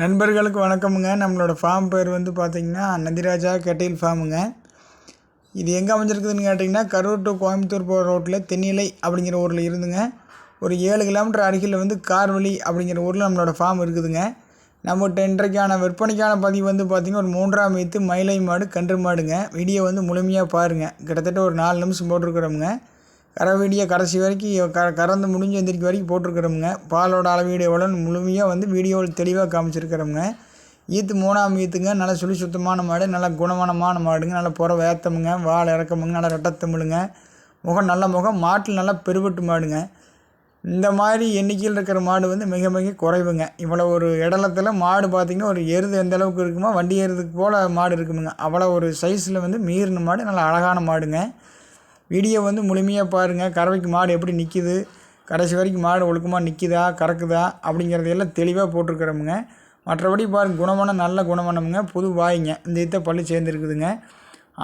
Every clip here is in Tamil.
நண்பர்களுக்கு வணக்கமுங்க. நம்மளோட ஃபார்ம் பேர் வந்து பார்த்திங்கன்னா நந்திராஜா கெட்டைல் ஃபார்முங்க இது எங்கே அமைஞ்சிருக்குதுன்னு கேட்டிங்கன்னா கரூர் டு கோயம்புத்தூர் போகிற ரோட்டில் தென்னிலை அப்படிங்கிற ஊரில் இருந்துங்க. ஒரு ஏழு கிலோமீட்டர் அருகில் வந்து கார்வழி அப்படிங்கிற ஊரில் நம்மளோட ஃபார்ம் இருக்குதுங்க. நம்மகிட்ட இன்றைக்கான விற்பனைக்கான பதிவு வந்து பார்த்திங்கன்னா ஒரு மூன்றாம் வைத்து மயிலை மாடு கன்று மாடுங்க. வீடியோ வந்து முழுமையாக பாருங்கள் கிட்டத்தட்ட ஒரு நாலு நிமிஷம் போட்டிருக்கிறோமுங்க. கரை வீடியோ கடைசி வரைக்கும் க கறந்து முடிஞ்சு எந்திரிக்க வரைக்கும் போட்டிருக்கிறோமுங்க பாலோட அளவீடு எவ்வளோன்னு முழுமையாக வந்து வீடியோவில் தெளிவாக காமிச்சிருக்கிறோமுங்க ஈத்து மூணாம் ஈத்துங்க நல்லா சுழி சுத்தமான மாடு நல்லா குணமானமான மாடுங்க நல்லா புற வேத்தமுங்க வாழை இறக்கமுங்க நல்லா ரெட்டத்தமிழுங்க முகம் நல்ல முகம் மாட்டில் நல்லா பெருவெட்டு மாடுங்க. இந்த மாதிரி எண்ணிக்கையில் இருக்கிற மாடு வந்து மிக மிக குறைவுங்க. இவ்வளோ ஒரு இடலத்தில் மாடு பார்த்திங்கன்னா ஒரு எருது எந்த அளவுக்கு இருக்குமோ வண்டி எருதுக்கு போல் மாடு இருக்குமுங்க. அவ்வளோ ஒரு சைஸில் வந்து மீறின மாடு நல்லா அழகான மாடுங்க. வீடியோ வந்து முழுமையாக பாருங்கள் கறவைக்கு மாடு எப்படி நிற்கிது கடைசி வரைக்கும் மாடு ஒழுக்கமாக நிற்கிதா கறக்குதா? அப்படிங்கிறதையெல்லாம் தெளிவாக போட்டிருக்கிறோமுங்க. மற்றபடி பாருங்கள் குணமான நல்ல குணமானமுங்க புது வாய்ங்க. இந்த இத்த பள்ளி சேர்ந்துருக்குதுங்க.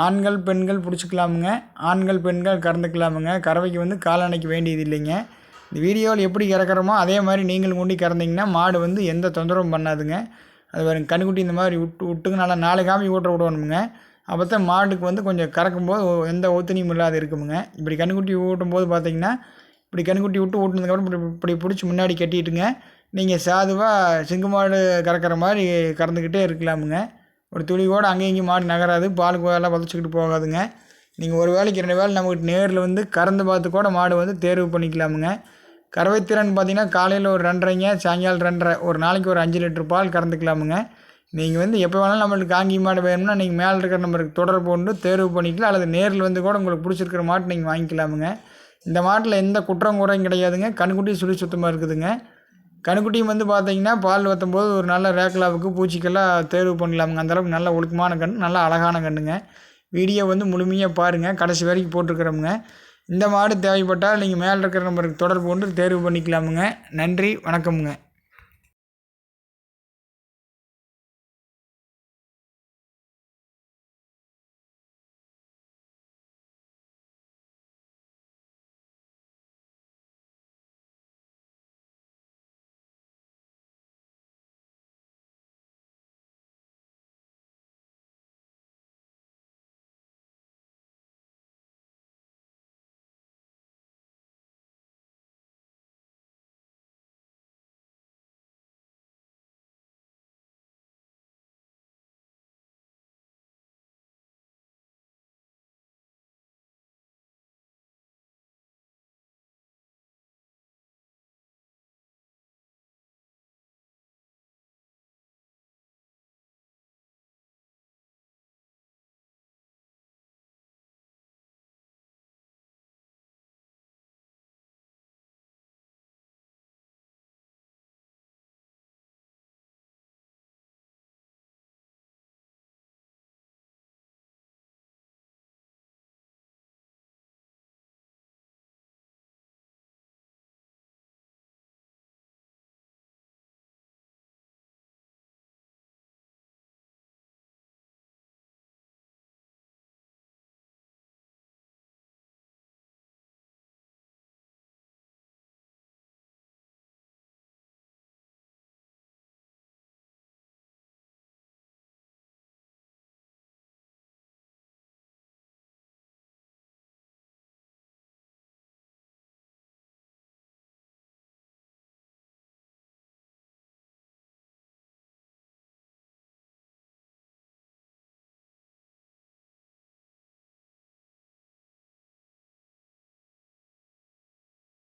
ஆண்கள் பெண்கள் பிடிச்சிக்கலாமுங்க. ஆண்கள் பெண்கள் கறந்துக்கலாமுங்க. கறவைக்கு வந்து காலணைக்கு வேண்டியது இல்லைங்க இந்த வீடியோவில் எப்படி கறக்கிறோமோ அதே மாதிரி நீங்களும் கொண்டு கறந்தீங்கன்னா மாடு வந்து எந்த தொந்தரவும் பண்ணாதுங்க. அது பாருங்க கண்ணுக்குட்டி இந்த மாதிரி விட்டு விட்டுங்க நல்லா நாலு காமி ஓட்டுற விடணுமுங்க. அப்போ தான் மாட்டுக்கு வந்து கொஞ்சம் கறக்கும்போது எந்த ஒத்துணியும் இல்லாத இருக்குமுங்க. இப்படி கன்றுக்குட்டி ஊட்டும் போது பார்த்தீங்கன்னா இப்படி கன்றுக்குட்டி விட்டு ஊட்டினதுக்கப்புறம் இப்படி இப்படி பிடிச்சி முன்னாடி கட்டிட்டுங்க நீங்கள் சாதுவாக சிங்கு மாடு கறக்கிற மாதிரி கறந்துக்கிட்டே இருக்கலாமுங்க. ஒரு துளி கூட அங்கேயும் இங்கேயும் மாடு நகராது பால் எல்லாம் வதச்சிக்கிட்டு போகாதுங்க. நீங்கள் ஒரு வேலைக்கு ரெண்டு வேலை நம்மகிட்ட நேரில் வந்து கறந்து பார்த்து கூட மாடு வந்து தேர்வு பண்ணிக்கலாமுங்க. கறவைத்திறன் பார்த்தீங்கன்னா காலையில் ஒரு ரெண்டரைங்க சாயங்காலம் ரெண்டரை ஒரு நாளைக்கு ஒரு அஞ்சு லிட்டர் பால் கறந்துக்கலாமுங்க. நீங்கள் வந்து எப்போ வேணாலும் நம்மளுக்கு காங்கி மாடு வேணும்னா நீங்கள் மேலே இருக்கிற நம்பருக்கு தொடர்பு கொண்டு தேர்வு பண்ணிக்கலாம். அல்லது நேரில் வந்து கூட உங்களுக்கு பிடிச்சிருக்கிற மாட்டு நீங்கள் வாங்கிக்கலாமுங்க. இந்த மாட்டில் எந்த குற்றம் குறையும் கிடையாதுங்க. கண்ணுக்குட்டி சுழி சுத்தமாக இருக்குதுங்க. கண்குட்டியும் வந்து பார்த்தீங்கன்னா பால் வற்றும்போது ஒரு நல்ல ரேக்கலாவுக்கு பூச்சிக்கெல்லாம் தேர்வு பண்ணலாமுங்க. அந்தளவுக்கு நல்ல ஒழுக்கமான கண் நல்ல அழகான கண்ணுங்க. வீடியோ வந்து முழுமையாக பாருங்கள் கடைசி வரைக்கும் போட்டிருக்கிறோமுங்க. இந்த மாடு தேவைப்பட்டால் நீங்கள் மேலே இருக்கிற நம்பருக்கு தொடர்பு கொண்டு தேர்வு பண்ணிக்கலாமுங்க. நன்றி வணக்கமுங்க.